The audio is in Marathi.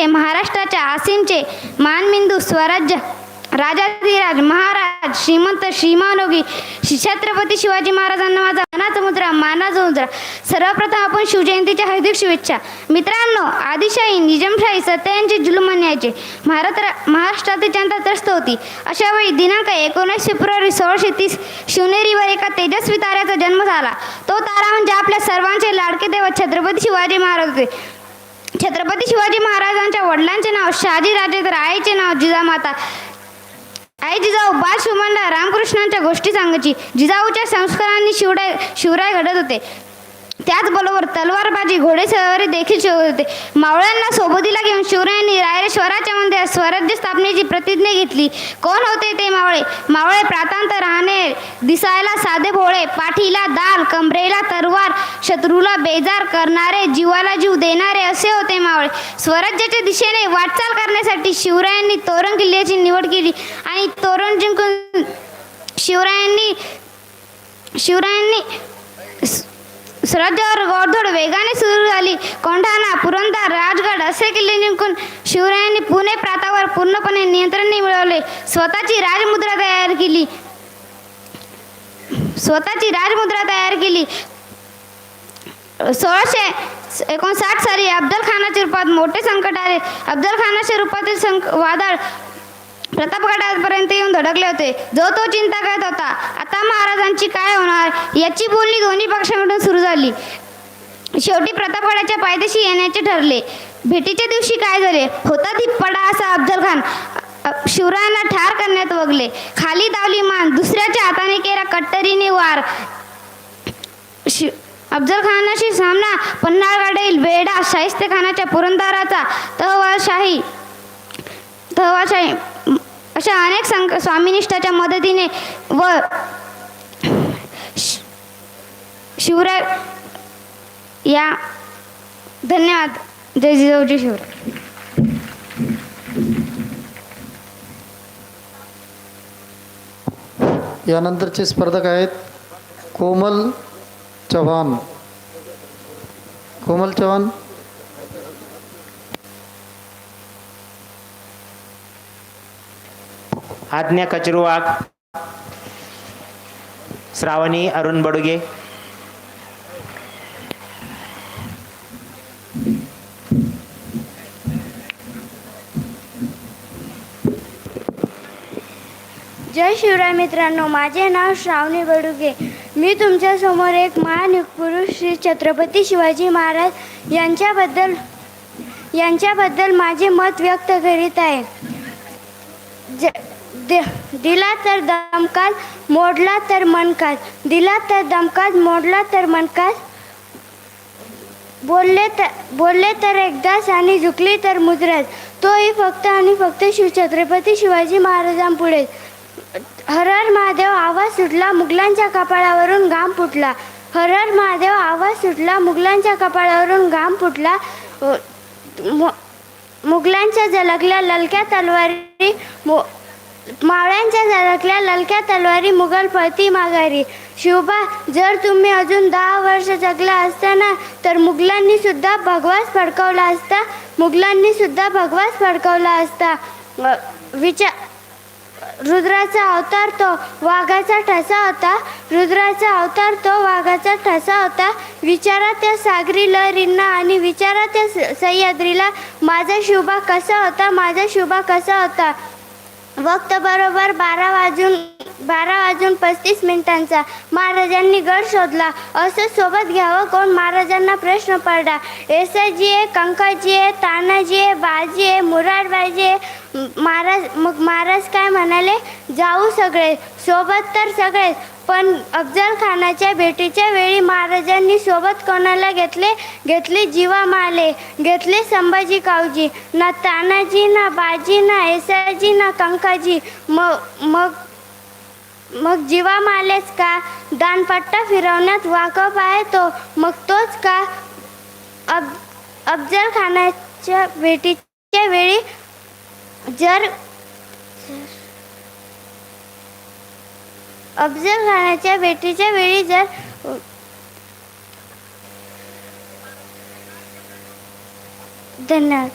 म्हणजे महाराष्ट्राच्या आसीमचे मानबिंदू स्वराज्य राजाधिराज महाराज श्रीमंत श्रीमानोगी श्री छत्रपती शिवाजी महाराजांना माझा मानाचा मुद्रा मानाचा मुद्रा. सर्वप्रथम आपण शिवजयंतीच्या हार्दिक शुभेच्छा. मित्रांनो आदिशाही निजामशाही सत्यांचे जुलूम अन्यायाचे भारत महाराष्ट्रातील जनता त्रस्त होती. अशा वेळी दिनांक एकोणीस फेब्रुवारी सोळाशे तीस शिवनेरीवर एका तेजस्वी ताऱ्याचा जन्म झाला. तो तारा म्हणजे आपल्या सर्वांचे लाडके देव छत्रपती शिवाजी महाराज होते. छत्रपती शिवाजी महाराजांच्या वडिलांचे नाव शहाजी राजे तर आईचे नाव जिजामाता. आई जिजाऊ बाल सुमनला रामकृष्णांच्या गोष्टी सांगायची. जिजाऊच्या संस्कारांनी शिवराय शिवराय घडत होते. त्याचबरोबर तलवारबाजी घोडेस्वारी देखील शिवत होते. मावळ्यांना सोबतीला घेऊन शिवरायांनी रायरेश्वराच्या मंदिरात स्वराज्य स्थापनेची प्रतिज्ञा घेतली. कोण होते ते मावळे? मावळे प्रातांत राहणे दिसायला साधे भोळे पाठीला दाल कमरेला तरवार शत्रूला बेजार करणारे जीवाला जीव देणारे असे होते मावळे. स्वराज्याच्या दिशेने वाटचाल करण्यासाठी शिवरायांनी तोरण किल्ल्याची निवड केली आणि तोरण जिंकून शिवरायांनी शिवरायांनी स्वराज्यावर गोडधोड वेगाने सुरू झाली. कोंढाणा पुरंदर राजगड असे किल्ले जिंकून शिवरायांनी पुणे प्रांतावर पूर्णपणे नियंत्रण मिळवले. स्वतःची राजमुद्रा तयार केली. स्वतःची राजमुद्रा तयार केली. सोळाशे एकोणसाठ साली अफजल खानाच्या रूपात मोठे संकट आले. अफजल खानाच्या रूपातील संक वादळ प्रतापगडापर्यंत येऊन धडकले होते. जो तो चिंता करत होता. आता महाराजांची काय होणार? याची बोलणी दोन्ही पक्षांकडून सुरू झाली. शेवटी प्रतापगडाच्या पायदेशी येण्याचे ठरले. भेटीच्या दिवशी काय झाले? होता धिप्पडा असा अफजल खान. शिवरायांना ठार करण्यात वगले. खाली दावली मान. दुसऱ्याच्या हाताने केला कट्टरीने वार. शि अफजल खानाशी सामना. पन्हाळगडील बेडा शाहिस्ते खानाच्या पुरंदाराचा तहवाशाही तहवाशाही अशा अनेक संक स्वामिनिष्ठाच्या मदतीने व शिवराय या धन्यवाद. जय जिजाऊजी शिवराय. यानंतरचे स्पर्धक आहेत कोमल चव्हाण. कोमल चव्हाण आज्ञा कचरुवाग श्रावणी अरुण बडुगे. जय शिवराय मित्रांनो माझे नाव श्रावणी बडुगे. मी तुमच्यासमोर एक महान पुरुष श्री छत्रपती शिवाजी महाराज यांच्याबद्दल यांच्याबद्दल माझे मत व्यक्त करीत आहे. ज दिला तर दमकाल मोडला तर मनकाल दिला तर दमकात मोडला तर मनकाल बोलले तर बोलले तर एकदाच आणि झुकली तर मुद्रात तोही फक्त आणि फक्त शिवछत्रपती शिवाजी महाराजांपुढे. हर महादेव आवाज सुटला मुघलांच्या कपाळावरून घाम फुटला. हरहर महादेव आवाज सुटला मुघलांच्या कपाळावरून घाम फुटला. मुघलांच्या झलकल्या ललक्या तलवारी मावळ्यांच्या झळकल्या ललक्या तलवारी मुघल पळती माघारी. शिवबा जर तुम्ही अजून दहा वर्ष जगला असताना तर मुघलांनी सुद्धा भगवास फडकवला असता मुघलांनी सुद्धा भगवास फडकवला असता. विचार रुद्राचा अवतार तो वाघाचा ठसा होता. रुद्राचा अवतार तो वाघाचा ठसा होता. विचारा त्या सागरी लहरींना आणि विचारा त्या स- सह्याद्रीला माझा शुभा कसा होता माझा शुभा कसा होता? वक्त बरोबर बारा वाजून बारा वाजून पस्तीस मिनिटांचा. महाराजांनी गड शोधला. असं सोबत घ्यावं कोण? महाराजांना प्रश्न पडला. येसाजी आहे कंकाजी आहे तानाजी आहे बाजी आहे मुराडबाजी आहे महाराज मग महाराज काय म्हणाले? जाऊ सगळे. सोबत तर सगळेच. पण अफजल खानाच्या भेटीच्या वेळी महाराजांनी सोबत कोणाला घेतले? घेतले जीवा माले घेतले संभाजी कावजी. ना तानाजी ना बाजी ना येसाजी ना कंकाजी. मग मग मग जीवा मालेच का? दानपट्टा फिरवण्यात वाकप आहे तो. मग तोच का? अब अफजल खानाच्या भेटीच्या वेळी जर अफजल खानाच्या भेटीच्या वेळी जर धन्यवाद.